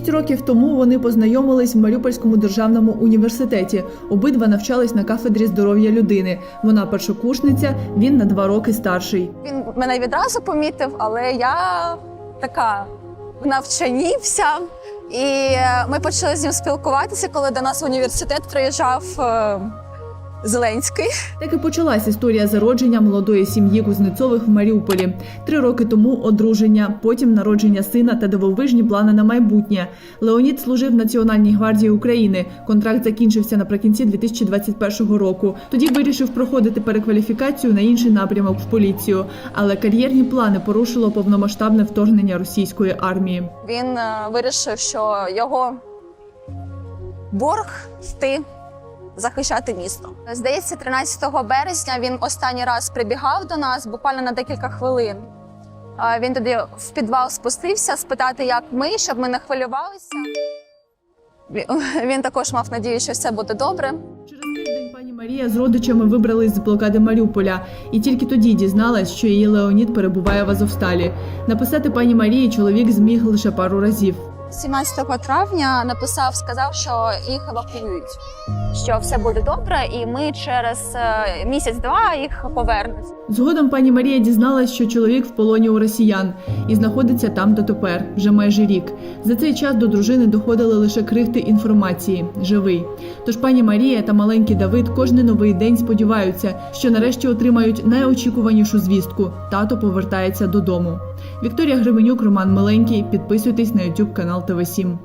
Шість років тому вони познайомились в Маріупольському державному університеті. Обидва навчались на кафедрі здоров'я людини. Вона першокурсниця, він на два роки старший. Він мене відразу помітив, але я така в. І е, ми почали з ним спілкуватися, коли до нас в університет приїжджав е, Зеленський. Так і почалась історія зародження молодої сім'ї Кузнецових в Маріуполі. Три роки тому одруження, потім народження сина та дивовижні плани на майбутнє. Леонід служив в Національній гвардії України. Контракт закінчився наприкінці 2021 року. Тоді вирішив проходити перекваліфікацію на інший напрямок в поліцію. Але кар'єрні плани порушило повномасштабне вторгнення російської армії. Він е, вирішив, що його борг йти захищати місто. Здається, 13 березня він останній раз прибігав до нас буквально на декілька хвилин. Він тоді в підвал спустився спитати, як ми, щоб ми не хвилювалися. Він- Він також мав надію, що все буде добре. Через тиждень пані Марія з родичами вибрались з блокади Маріуполя, і тільки тоді дізналась, що її Леонід перебуває в Азовсталі. Написати пані Марії чоловік зміг лише пару разів. 17 травня написав, сказав, що їх евакуюють, що все буде добре, і ми через е, місяць-два їх повернуть. Згодом пані Марія дізналась, що чоловік в полоні у росіян і знаходиться там дотепер, вже майже рік. За цей час до дружини доходили лише крихти інформації живий. Тож пані Марія та маленький Давид кожний новий день сподіваються, що нарешті отримають найочікуванішу звістку: тато повертається додому. Вікторія Грименюк, Роман Миленький. Підписуйтесь на YouTube канал ТВ 7